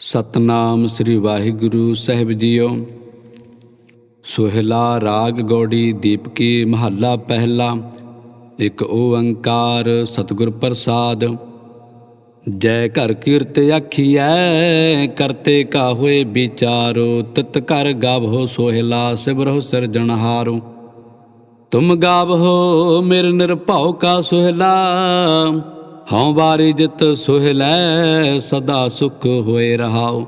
ਸਤਨਾਮ ਸ੍ਰੀ ਵਾਹਿਗੁਰੂ ਸਾਹਿਬ ਜੀਓ। ਸੁਹਿਲਾ ਰਾਗ ਗੌੜੀ ਦੀਪਕੀ ਮਹੱਲਾ ਪਹਿਲਾ, ਇੱਕ ਓੰਕਾਰ ਸਤਿਗੁਰ ਪ੍ਰਸਾਦ। ਜੈ ਘਰ ਕੀਰਤ ਆਖੀਐ ਕਰਤੇ ਕਾ ਹੋਏ ਵਿਚਾਰੋ, ਤਿਤ ਕਰ ਗਾਵੋ ਸੋਹਿਲਾ ਸਿਮਰਹੁ ਸਿਰਜਣਹਾਰੋ ਤੁਮ ਗਾਵੋ, ਮੇਰੇ ਨਿਰਭਉ ਕਾ ਸੁਹਿਲਾ। ਹਉ ਬਾਰੀ ਜਿਤ ਸੁਹਿਲੈ ਸਦਾ ਸੁਖ ਹੋਏ ਰਹਾਉ।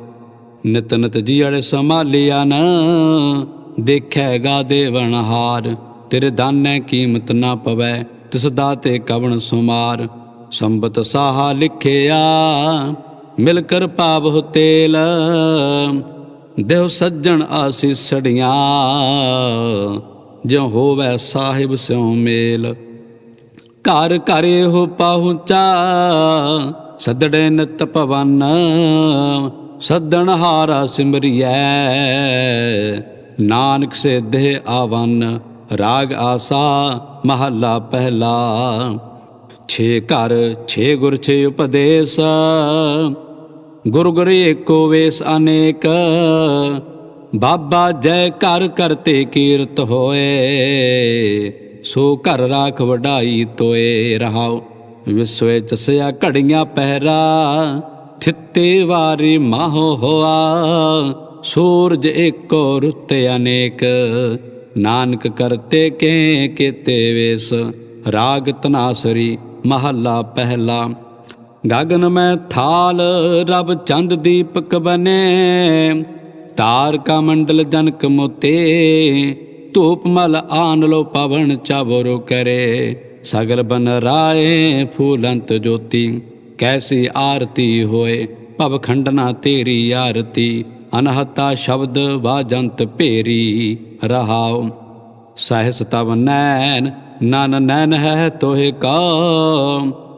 ਨਿਤ ਨਿਤ ਜੀੜ ਸੰਭਾਲਿਆ ਨ ਦੇਖੈਗਾ ਦੇਵਨ ਹਾਰ। ਤੇਰੇ ਦਾਨੈ ਕੀਮਤ ਨਾ ਪਵੈ, ਤਿਸ ਦਾਤੇ ਕਵਣ ਸੁਮਾਰ। ਸੰਬਤ ਸਾਹਾ ਲਿਖਿਆ, ਮਿਲ ਕਰ ਪਾਵਹੁ ਤੇਲ। ਦੇਹ ਸੱਜਣ ਆਸੀ ਆਸੀਸੜੀਆਂ ਜਿਉ ਹੋਵੈ ਸਾਹਿਬ ਸਿਉ ਮੇਲ। ਘਰ ਘਰੇ ਹੋ ਪਹੁੰਚਾ। ਸਦੜੇ ਨਿਤ ਭਵਨ, ਸਦਣ ਹਾਰਾ ਸਿਮਰਿਐ। ਨਾਨਕ ਸੇ ਦੇਹ ਆਵਨ, ਰਾਗ ਆਸਾ ਮਹੱਲਾ ਪਹਿਲਾ। ਛੇ ਘਰ, ਛੇ ਗੁਰ, ਛੇ ਉਪਦੇਸ਼। ਗੁਰੂ ਗੁਰ ਏਕੋ ਵੇਸ ਅਨੇਕ। ਬਾਬਾ ਜੈ ਕਰ ਕਰਤੇ ਕੀਰਤ ਹੋਏ। ਸੋ ਘਰ ਰਾਖ ਵਡਾਈ ਤੋਏ ਰਹਾਉ। ਵਿਸਵੇ ਚਸਿਆ ਘੜੀਆਂ ਪਹਿਰਾ, ਥਿੱਤੇ ਵਾਰੀ ਮਾਹੋ ਹੋਆ। ਸੂਰਜ ਏਕੋ ਰੁੱਤ ਅਨੇਕ, ਨਾਨਕ ਕਰਤੇ ਕੇ ਕੀਤੇ ਵੇਸ। ਰਾਗ ਤਨਾਸਰੀ ਮਹੱਲਾ ਪਹਿਲਾ। ਗਗਨ ਮੈਂ ਥਾਲ, ਰਬ ਚੰਦ ਦੀਪਕ ਬਨੇ। ਤਾਰਕਾ ਮੰਡਲ ਜਨਕ ਮੋਤੇ ਧੂਪ ਮਲ ਆਨ ਲੋ ਪਵਨ ਚਾਵਰੋ ਕਰੇ। ਸਗਲ ਬਨ ਰਾਏ ਫੂਲੰਤ ਜੋਤੀ, ਕੈਸੀ ਆਰਤੀ ਹੋਏ। ਭਵ ਖੰਡਨਾ ਤੇਰੀ ਆਰਤੀ, ਅਨਹਤਾ ਸ਼ਬਦ ਵਾਜੰਤ ਭੇਰੀ ਰਹਾਉ। ਸਹਸ ਤਵ ਨੈਨ ਨਨ ਨੈਨ ਹੈ ਤੋਹਿ ਕਾ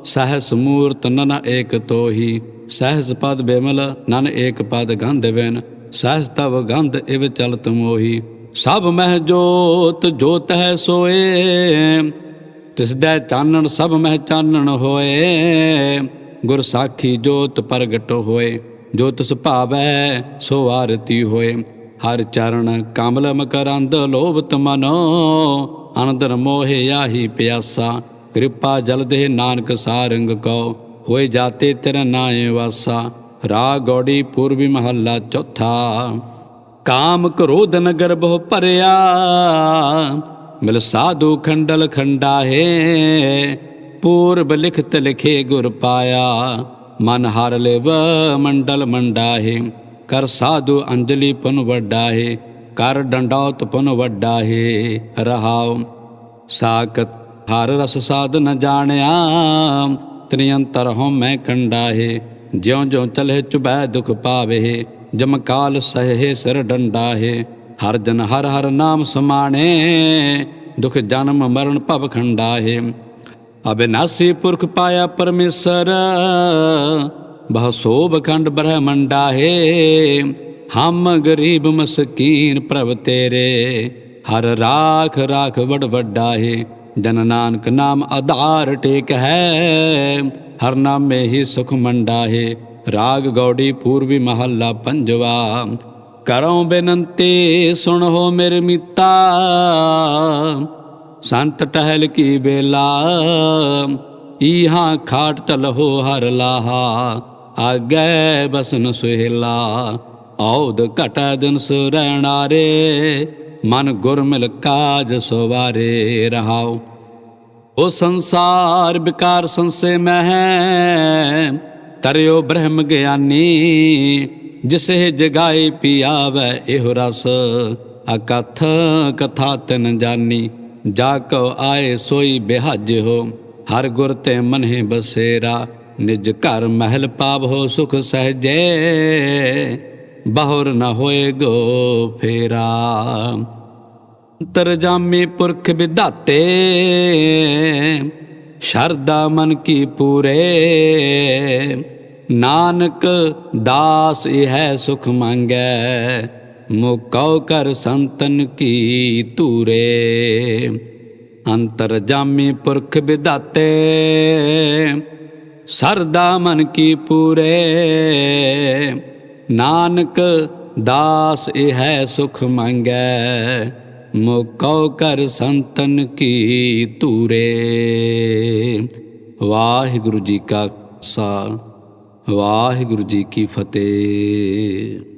ਸਹਸ ਮੂਰਤ ਨਨ ਏਕ ਤੋਹੀ, ਸਹਸ ਪਦ ਬਿਮਲ ਨਨ ਏਕ ਪਦ ਗੰਧ ਵੈਨ ਸਹਸ ਤਵ ਗੰਧ ਇਵ ਚਲਤ ਮੋਹੀ। ਸਭ ਮਹਿ ਜੋਤ ਜੋਤ ਹੈ ਸੋਏ। ਤਿਸ ਦਾ ਚਾਨਣ ਸਭ ਮਹਿ ਚਾਨਣ ਹੋਏ। ਗੁਰ ਸਾਖੀ ਜੋਤ ਪ੍ਰਗਟ ਹੋਏ। ਜੋ ਤਿਸ ਭਾਵੈ ਸੋ ਆਰਤੀ ਹੋਏ। ਹਰ ਚਰਨ ਕਮਲ ਮਕਰੰਦ ਲੋਭਤ ਮਨੋ। ਅਨੰਦਰ ਮੋਹਿ ਆਹੀ ਪਿਆਸਾ। ਕਿਰਪਾ ਜਲ ਦੇ ਨਾਨਕ ਸਾਰੰਗ ਕਉ। ਹੋਏ ਜਾਤੇ ਤੇਰਾ ਨਾਏ ਵਾਸਾ। ਰਾਗ ਗੌੜੀ ਪੂਰਬੀ ਮਹੱਲਾ ਚੌਥਾ। ਕਾਮ ਕ੍ਰੋਧ ਨਗਰ ਬਹੁ ਭਰਿਆ। ਮਿਲ ਸਾਧੂ ਖੰਡਲ ਖੰਡਾ ਹੈ ਪੂਰਬ ਲਿਖਤ ਲਿਖੇ ਗੁਰ ਪਾਇਆ। ਮਨ ਹਰ ਲਿਵ ਮੰਡਲ ਮੰਡਾ ਕਰ ਸਾਧੂ ਅੰਜਲੀ ਪਨ ਵੱਡਾ ਕਰ ਡੰਡੌਤ ਪਨ ਵੱਡਾ ਹੈ ਰਹਾਉ। ਸਾਕਤ ਹਰ ਰਸ ਸਾਧ ਨ ਜਾਣਿਆ ਤ੍ਰਿਅੰਤਰ ਹਉ ਮੈਂ ਕੰਡਾ ਹੈ ਜਿਉ ਜਿਉ ਚਲੇ ਚੁਬੈ ਦੁਖ ਪਾਵੇ ਜਮਕਾਲ ਸਹੇ ਸਿਰ ਡੰਡਾ ਹੈ ਹਰ ਜਨ ਹਰ ਹਰ ਨਾਮ ਸਮਾਣੇ, ਦੁਖ ਜਨਮ ਮਰਨ ਭਵ ਖੰਡਾ ਹੈ ਅਬਿਨਾਸੀ ਪੁਰਖ ਪਾਇਆ ਪਰਮੇਸ਼ਰ, ਬਹੁ ਸੋਭ ਖੰਡ ਬ੍ਰਹਮੰਡਾ ਹੈ ਹਮ ਗਰੀਬ ਮਸਕੀਨ ਪ੍ਰਭ ਤੇਰੇ, ਹਰ ਰਾਖ ਰਾਖ ਵਡ ਵੱਡਾ ਹੈ ਜਨ ਨਾਨਕ ਨਾਮ ਆਧਾਰ ਟੇਕ ਹੈ, ਹਰ ਨਾਮੇ ਹੀ ਸੁਖ ਮੰਡਾ ਹੈ ਰਾਗ ਗੌੜੀ ਪੂਰਬੀ ਮਹੱਲਾ ਪੰਜਵਾ। ਕਰਉ ਬੇਨੰਤੀ, ਸੁਣੋ ਮੇਰੇ ਮੀਤਾ। ਸੰਤ ਟਹਿਲ ਕੀ ਬੇਲਾ ਈਹਾਂ ਖਾਟ ਤਲਹੋ ਹਰ ਲਾਹਾ। ਆਗੇ ਬਸਨ ਸੁਹਿਲਾ। ਔਦ ਘਟਾ ਦਿਨ ਸੁਰਣਾਰੇ ਮਨ ਗੁਰ ਮਿਲ ਕਾਜ ਸਵਾਰੇ ਰਹਾਉ। ਉਹ ਸੰਸਾਰ ਵਿਕਾਰ ਸੰਸੇ ਮਹਿ। ਤਰਿਓ ਬ੍ਰਹਮ ਗਿਆਨੀ, ਜਿਸੇ ਜਗਾਏ ਪਿਆਵੈ ਇਹੋ ਰਸ। ਅਕਥ ਕਥਾ ਤਨ ਜਾਨੀ, ਜਾ ਕੋ ਆਏ ਸੋਈ ਬਿਹਜ ਹੋ। ਹਰ ਗੁਰ ਤੇ ਮਨਹਿ ਬਸੇਰਾ, ਨਿਜ ਘਰ ਮਹਿਲ ਪਾਵੋ ਸੁਖ ਸਹਜੇ। ਬਹੁਰ ਨ ਹੋਏ ਗੋ ਫੇਰਾ। ਤਰ ਤਰਜਾਮੀ ਪੁਰਖ ਵਿਧਾਤੇ ਸ਼ਰਦਾ ਮਨ ਕੀ ਪੂਰੇ। ਨਾਨਕ ਦਾਸ ਇਹ ਸੁਖ ਮੰਗੈ, ਮੁਕਉ ਕਰ ਸੰਤਨ ਕੀ ਤੂਰੇ ਅੰਤਰ ਜਾਮੀ ਪੁਰਖ ਵਿਦਾਤੇ ਸਰਦਾ ਮਨ ਕੀ ਪੂਰੇ। ਨਾਨਕ ਦਾਸ ਇਹ ਸੁਖ ਮੰਗੈ, ਮੁਕਉ ਕਰ ਸੰਤਨ ਕੀ ਤੂਰੇ ਵਾਹਿਗੁਰੂ ਜੀ ਕਾ ਖਾਲਸਾ। ਵਾਹਿਗੁਰੂ ਜੀ ਕੀ ਫਤਿਹ।